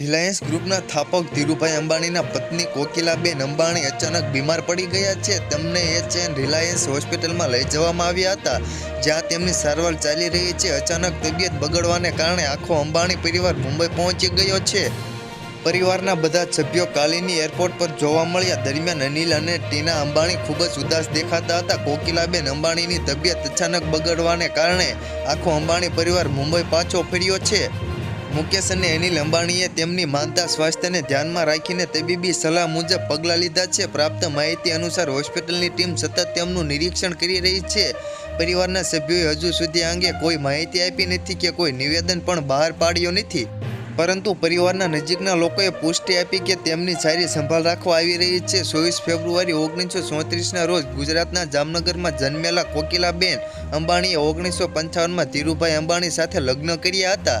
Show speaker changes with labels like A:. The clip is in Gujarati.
A: રિલાયન્સ ગ્રુપના સ્થાપક ધીરુભાઈ અંબાણીના પત્ની કોકિલાબેન અંબાણી અચાનક બીમાર પડી ગયા છે. તેમને એ ચેન રિલાયન્સ હોસ્પિટલમાં લઈ જવામાં આવ્યા હતા, જ્યાં તેમની સારવાર ચાલી રહી છે. અચાનક તબિયત બગડવાને કારણે આખો અંબાણી પરિવાર મુંબઈ પહોંચી ગયો છે. પરિવારના બધા સભ્યો કાલીની એરપોર્ટ પર જોવા મળ્યા. દરમિયાન અનિલ અને ટીના અંબાણી ખૂબ જ ઉદાસ દેખાતા હતા. કોકિલાબેન અંબાણીની તબિયત અચાનક બગડવાને કારણે આખો અંબાણી પરિવાર મુંબઈ પાછો ફર્યો છે. મુકેશ અને અનિલ અંબાણીએ તેમની માનતા સ્વાસ્થ્યને ધ્યાનમાં રાખીને તબીબી સલાહ મુજબ પગલાં લીધા છે. પ્રાપ્ત માહિતી અનુસાર હોસ્પિટલની ટીમ સતત તેમનું નિરીક્ષણ કરી રહી છે. પરિવારના સભ્યોએ હજુ સુધી અંગે કોઈ માહિતી આપી નથી કે કોઈ નિવેદન પણ બહાર પાડ્યો નથી. પરંતુ પરિવારના નજીકના લોકોએ પુષ્ટિ આપી કે તેમની સારી સંભાળ રાખવા આવી રહી છે. ચોવીસ ફેબ્રુઆરી ઓગણીસો ચોત્રીસના રોજ ગુજરાતના જામનગરમાં જન્મેલા કોકિલાબેન અંબાણીએ ઓગણીસો પંચાવનમાં ધીરુભાઈ અંબાણી સાથે લગ્ન કર્યા હતા.